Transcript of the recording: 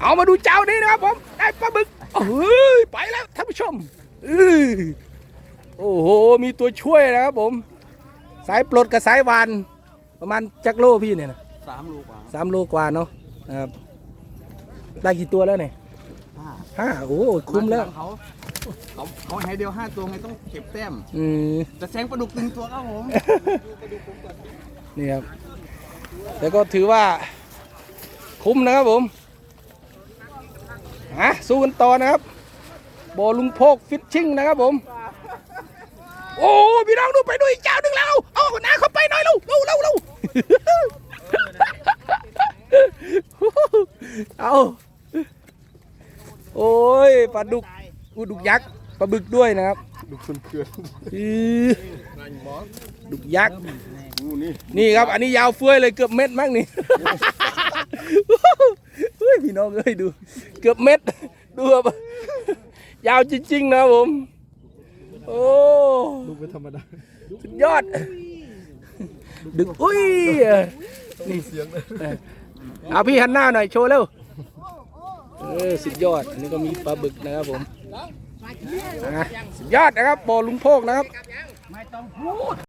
เอามาดูเจ้านี้นะครับผมได้ปลาบึกเฮ้ยไปแล้วท่านผู้ชมเอ้ยโอ้โหมีตัวช่วยนะครับผม สายปลดกับสายวานประมาณจักโลพี่เนี่ยนะสามลูกว่าสามโลกว่าเนาะนะครับได้กี่ตัวแล้วเนี่ยห้าห้าโอ้โหคุ้มแล้วเขาเขาเขาให้เดียวห้าตัวไงต้องเก็บแต้มอืมจะแซงปลาดุกหนึ่งตัวครับผมนี่ครับแล้วก็ถือว่าคุ้มนะครับผมอะ สู้กันต่อนะครับโบลุงโพกฟิชชิ่งนะครับผม โอ้พี่น้องดูไปดูอีกเจ้าหนึ่งแล้วเอาหน้าเข้าไปหน่อยเร็วเร็วเร็วเร็วเอาโอ้ยปลาดุกอุดุกยักษ์ปลาบึกด้วยนะครับดุกคนเขื่อนอื้อดุกยักษ์นี่ครับ อันนี้ยาวเฟ้ยเลยเกือบเม็ดมั้งนี่เฮ้ยพี่น้องเอ้ยดู เกือบเม็ด ดูครับยาวจริงๆนะครับผม โอ้ลูกไม่ธรรมดาสุดยอด ดึกอุ้ยนี่เสียงเลยเอาพี่หันหน้าหน่อยโชว์เร็วเออสุดยอด อันนี้ก็มีปลาบึกนะครับผมอะสุดยอดนะครับบ่อลุงโพกนะครับ